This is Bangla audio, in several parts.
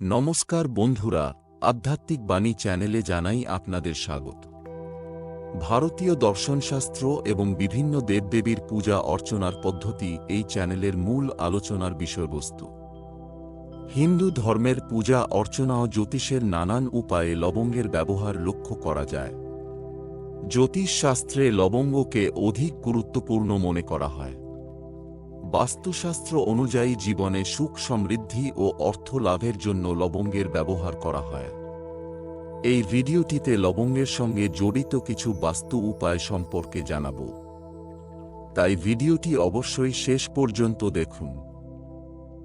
নমস্কার বন্ধুরা, আধ্যাত্মিক বাণী চ্যানেলে জানাই আপনাদের স্বাগত। ভারতীয় দর্শনশাস্ত্র এবং বিভিন্ন দেবদেবীর পূজা অর্চনার পদ্ধতি এই চ্যানেলের মূল আলোচনার বিষয়বস্তু। হিন্দু ধর্মের পূজা, অর্চনা ও জ্যোতিষের নানান উপায়ে লবঙ্গের ব্যবহার লক্ষ্য করা যায়। জ্যোতিষশাস্ত্রে লবঙ্গকে অধিক গুরুত্বপূর্ণ মনে করা হয়। বাস্তুশাস্ত্র অনুযায়ী জীবনে সুখ সমৃদ্ধি ও অর্থ লাভের জন্য লবঙ্গের ব্যবহার করা হয়। এই ভিডিওটিতে লবঙ্গের সঙ্গে জড়িত কিছু বাস্তু উপায় সম্পর্কে জানাব। তাই ভিডিওটি অবশ্যই শেষ পর্যন্ত দেখুন।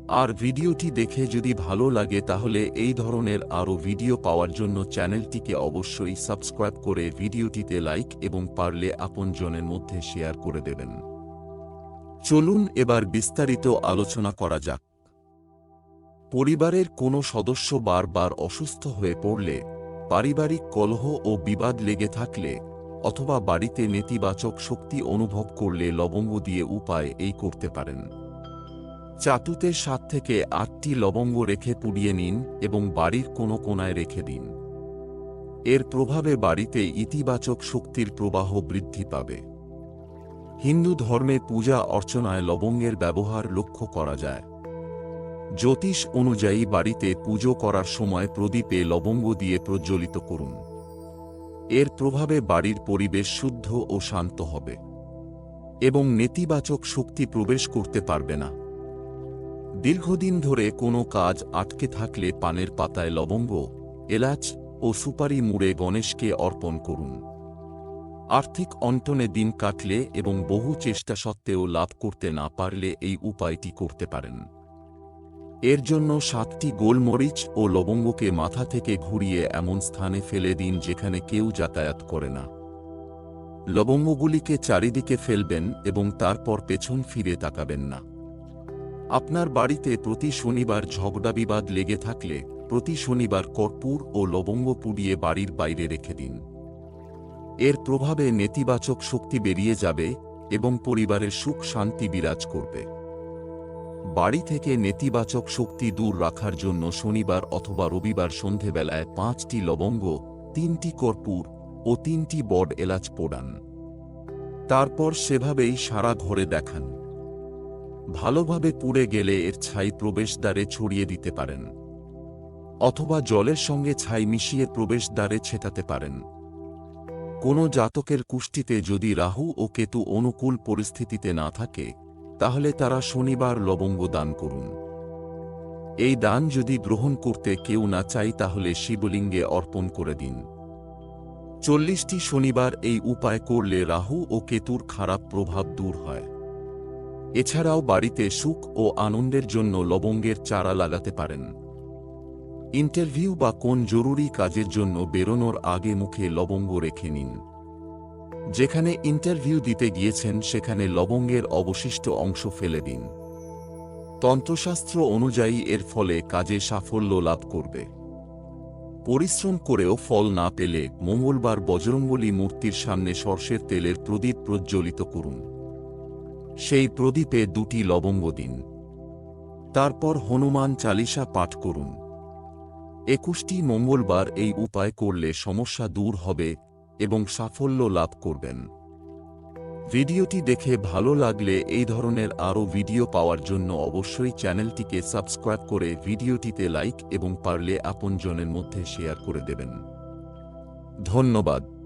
আর ভিডিওটি দেখে যদি ভালো লাগে তাহলে এই ধরনের আরও ভিডিও পাওয়ার জন্য চ্যানেলটিকে অবশ্যই সাবস্ক্রাইব করে ভিডিওটিতে লাইক এবং পারলে আপনজনের মধ্যে শেয়ার করে দেবেন। চলুন এবার বিস্তারিত আলোচনা করা যাক। পরিবারের কোনো সদস্য বারবার অসুস্থ হয়ে পড়লে, পারিবারিক কলহ ও বিবাদ লেগে থাকলে অথবা বাড়িতে নেতিবাচক শক্তি অনুভব করলে লবঙ্গ দিয়ে উপায় এই করতে পারেন। চাতুতে সাত থেকে আটটি লবঙ্গ রেখে পুড়িয়ে নিন এবং বাড়ির কোনো কোনায় রেখে দিন। এর প্রভাবে বাড়িতে ইতিবাচক শক্তির প্রবাহ বৃদ্ধি পাবে। হিন্দু ধর্মে পূজা অর্চনায় লবঙ্গের ব্যবহার লক্ষ্য করা যায়। জ্যোতিষ অনুযায়ী বাড়িতে পুজো করার সময় প্রদীপে লবঙ্গ দিয়ে প্রজ্বলিত করুন। এর প্রভাবে বাড়ির পরিবেশ শুদ্ধ ও শান্ত হবে এবং নেতিবাচক শক্তি প্রবেশ করতে পারবে না। দীর্ঘদিন ধরে কোনো কাজ আটকে থাকলে পানের পাতায় লবঙ্গ, এলাচ ও সুপারি মুড়ে গণেশকে অর্পণ করুন। আর্থিক অন্টনে দিন কাটলে এবং বহু চেষ্টা সত্ত্বেও লাভ করতে না পারলে এই উপায়টি করতে পারেন। এর জন্য সাতটি গোলমরিচ ও লবঙ্গকে মাথা থেকে ঘুরিয়ে এমন স্থানে ফেলে দিন যেখানে কেউ যাতায়াত করে না। লবঙ্গগুলিকে চারিদিকে ফেলবেন এবং তারপর পেছন ফিরে তাকাবেন না। আপনার বাড়িতে প্রতি শনিবার ঝগড়া বিবাদ লেগে থাকলে প্রতি শনিবার কর্পূর ও লবঙ্গ পুড়িয়ে বাড়ির বাইরে রেখে দিন। এর প্রভাবে নেতিবাচক শক্তি বেরিয়ে যাবে এবং পরিবারের সুখ শান্তি বিরাজ করবে। বাড়ি থেকে নেতিবাচক শক্তি দূর রাখার জন্য শনিবার অথবা রবিবার সন্ধেবেলায় পাঁচটি লবঙ্গ, তিনটি কর্পূর ও তিনটি বড এলাচ পোড়ান। তারপর সেভাবেই সারা ঘরে দেখান। ভালোভাবে পুড়ে গেলে এর ছাই প্রবেশদ্বারে ছড়িয়ে দিতে পারেন। অথবা জলের সঙ্গে ছাই মিশিয়ে প্রবেশদ্বারে ছেটাতে পারেন। কোনো জাতকের কুষ্টিতে যদি রাহু ও কেতু অনুকূল পরিস্থিতিতে না থাকে, তাহলে তারা শনিবার লবঙ্গ দান করুন। এই দান যদি গ্রহণ করতে কেউ না চাই তাহলে শিবলিঙ্গে অর্পণ করে দিন। চল্লিশটি শনিবার এই উপায় করলে রাহু ও কেতুর খারাপ প্রভাব দূর হয়। এছাড়াও বাড়িতে সুখ ও আনন্দের জন্য লবঙ্গের চারা লাগাতে পারেন। ইন্টারভিউ বা কোন জরুরি কাজের জন্য বেরোনোর আগে মুখে লবঙ্গ রেখে নিন। যেখানে ইন্টারভিউ দিতে গিয়েছেন, সেখানে লবঙ্গের অবশিষ্ট অংশ ফেলে দিন। তন্ত্রশাস্ত্র অনুযায়ী এর ফলে কাজে সাফল্য লাভ করবে। পরিশ্রম করেও ফল না পেলে মঙ্গলবার বজরঙ্গলী মূর্তির সামনে সর্ষের তেলের প্রদীপ প্রজ্বলিত করুন। সেই প্রদীপে দুটি লবঙ্গ দিন। তারপর হনুমান চালিসা পাঠ করুন। একুশটি মঙ্গলবার এই উপায় করলে সমস্যা দূর হবে এবং সাফল্য লাভ করবেন। ভিডিওটি দেখে ভালো লাগলে এই ধরনের আরও ভিডিও পাওয়ার জন্য অবশ্যই চ্যানেলটিকে সাবস্ক্রাইব করে ভিডিওটিতে লাইক এবং পারলে আপনজনের মধ্যে শেয়ার করে দেবেন। ধন্যবাদ।